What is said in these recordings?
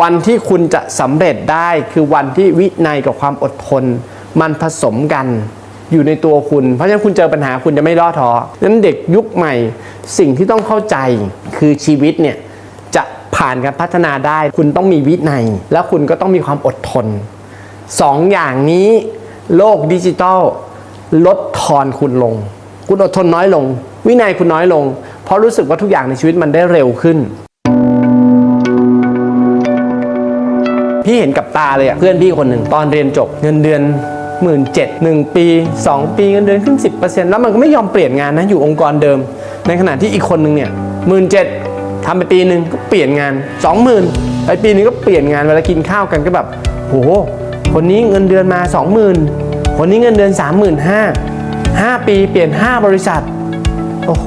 วันที่คุณจะสำเร็จได้คือวันที่วินัยกับความอดทน มันผสมกันอยู่ในตัวคุณ เพราะฉะนั้นคุณเจอปัญหาคุณจะไม่ล่อท้อดังนั้นเด็กยุคใหม่ สิ่งที่ต้องเข้าใจคือชีวิตเนี่ยจะผ่านการพัฒนาได้ คุณต้องมีวินัย แล้วคุณก็ต้องมีความอดทนสองอย่างนี้โลกดิจิตอลลดทอนคุณลง คุณอดทนน้อยลง วินัยคุณน้อยลง เพราะรู้สึกว่าทุกอย่างในชีวิตมันได้เร็วขึ้น พี่เห็นกับตาเลยอะเพื่อนพี่คนหนึ่งตอนเรียนจบเงินเดือนหมื่นเจ็ดหนึ่งปี 2 ปีเงินเดือนขึ้น 10%แล้วมันก็ไม่ยอมเปลี่ยนงานนะอยู่องค์กรเดิม ในขณะที่อีกคนหนึ่งเนี่ยหมื่นเจ็ดทำไปปีหนึ่งก็เปลี่ยนงาน 20,000ไปปีนึงก็เปลี่ยนงานเวลากินข้าวกันก็แบบโหคนนี้เงินเดือนมา 20,000คนนี้เงินเดือน 35,000 5 ปีเปลี่ยน 5 บริษัท โอ้โห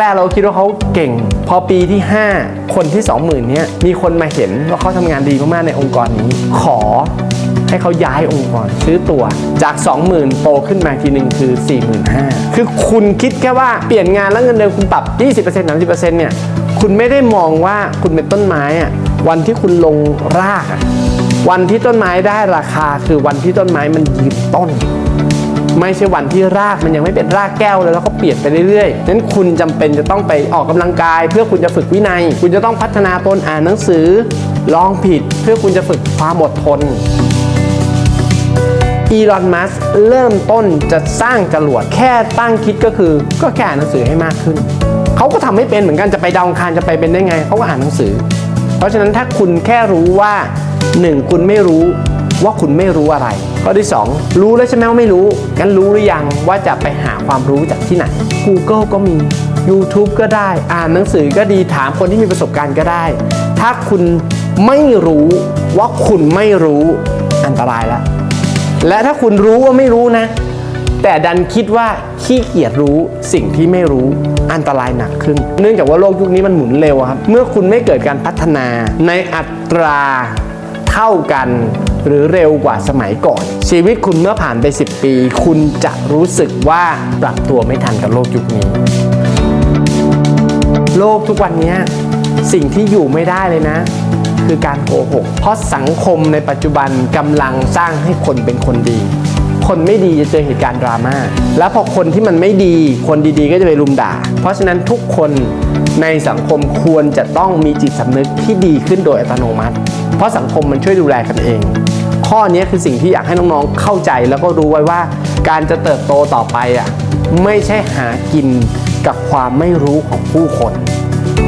แรก ๆ เราคิดว่าเขาเก่ง พอปีที่ 5 คนที่ 20,000เนี้ยมีคนมาเห็นว่าเขาทำงานดีมาก ๆ ในองค์กรนี้ ขอให้เขาย้ายองค์กรซื้อตัวจาก 20,000โตขึ้นมาทีหนึ่งคือ 45,000 คือคุณคิดแค่ว่าเปลี่ยนงานแล้วเงินเดือนคุณปรับ 20% 30%เนี่ยคุณไม่ได้มองว่าคุณเป็นต้นไม้อะวันที่คุณลงรากอะวันที่ต้นไม้ได้ราคาคือวันที่ต้นไม้มันยืนต้น ไม่ใช่วันที่รากมันยังไม่เป็นรากแก้วเลยแล้วก็เปลี่ยนไปเรื่อยๆนั้นคุณจำเป็นจะต้องไปออกกำลังกาย เพื่อคุณจะฝึกวินัย คุณจะต้องพัฒนาตนอ่านหนังสือ ลองผิด เพื่อคุณจะฝึกความอดทนอีลอนมัสเริ่มต้นจะสร้างจรวดแค่ตั้งคิดก็คือ ก็แค่อ่านหนังสือให้มากขึ้น เขาก็ทำให้เป็นเหมือนกันจะไปดาวอังคารจะไปเป็นได้ไง เขาก็อ่านหนังสือ เพราะฉะนั้นถ้าคุณแค่รู้ว่า 1. คุณไม่รู้ ว่าคุณไม่รู้อะไร ข้อที่ 2 รู้แล้วใช่ไหมว่าไม่รู้งั้นรู้หรือยังว่าจะไปหาความรู้จากที่ไหน Google ก็มี YouTube ก็ได้ อ่านหนังสือก็ดีถามคนที่มีประสบการณ์ก็ได้ ถ้าคุณไม่รู้ว่าคุณไม่รู้อันตรายแล้ว และถ้าคุณรู้ว่าไม่รู้นะ แต่ดันคิดว่าขี้เกียจรู้สิ่งที่ไม่รู้อันตรายหนักขึ้น เนื่องจากว่าโลกยุคนี้มันหมุนเร็วครับ เมื่อคุณไม่เกิดการพัฒนาในอัตราเท่ากัน หรือเร็วกว่าสมัยก่อน ชีวิตคุณเมื่อผ่านไป 10 ปี คุณจะรู้สึกว่าปรับตัวไม่ทันกับโลกยุคนี้ โลกทุกวันนี้สิ่งที่อยู่ไม่ได้เลยนะ คือการโกหก เพราะสังคมในปัจจุบันกำลังสร้างให้คนเป็นคนดี คนไม่ดีจะเจอเหตุการณ์ดราม่าแล้วพอคนที่มันไม่ดีคนดีๆ ก็จะไปรุมด่า เพราะฉะนั้นทุกคนในสังคมควรจะต้องมีจิตสำนึกที่ดีขึ้นโดยอัตโนมัติ เพราะสังคมมันช่วยดูแลกันเอง ข้อนี้คือสิ่งที่อยากให้น้องๆเข้าใจแล้วก็รู้ไว้ว่า การจะเติบโตต่อไปอะไม่ใช่หากินกับความไม่รู้ของผู้คน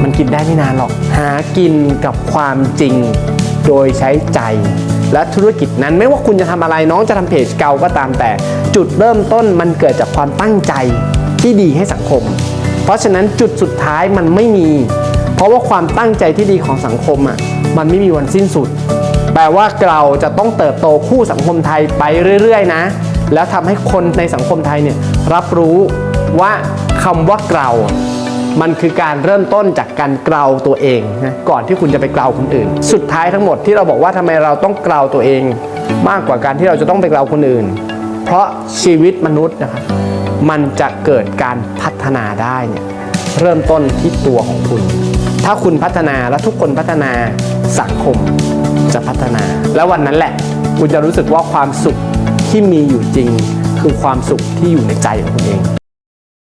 มันกินได้ไม่นานหรอก หากินกับความจริงโดยใช้ใจ และธุรกิจนั้นไม่ว่าคุณจะทำอะไรน้องจะทำเพจเก่าก็ตามแต่ จุดเริ่มต้นมันเกิดจากความตั้งใจที่ดีให้สังคม เพราะฉะนั้นจุดสุดท้ายมันไม่มี เพราะว่าความตั้งใจที่ดีของสังคมอะมันไม่มีวันสิ้นสุด แปลว่าเราจะต้องเติบโตคู่สังคมไทยไปเรื่อย ๆ นะ แล้วทำให้คนในสังคมไทยเนี่ยรับรู้ว่าคำว่าเกลามันคือการเริ่มต้นจากการเกลาตัวเองนะก่อนที่คุณจะไปเกลาคนอื่น สุดท้ายทั้งหมดที่เราบอกว่าทำไมเราต้องเกลาตัวเอง มากกว่าการที่เราจะต้องไปเกลาคนอื่น เพราะชีวิตมนุษย์นะครับมันจะเกิดการพัฒนาได้เนี่ยเริ่มต้นที่ตัวของคุณ ถ้าคุณพัฒนาและทุกคนพัฒนาสังคม จะพัฒนา แล้ววันนั้นแหละคุณจะรู้สึกว่าความสุขที่มีอยู่จริง คือความสุขที่อยู่ในใจของคุณเอง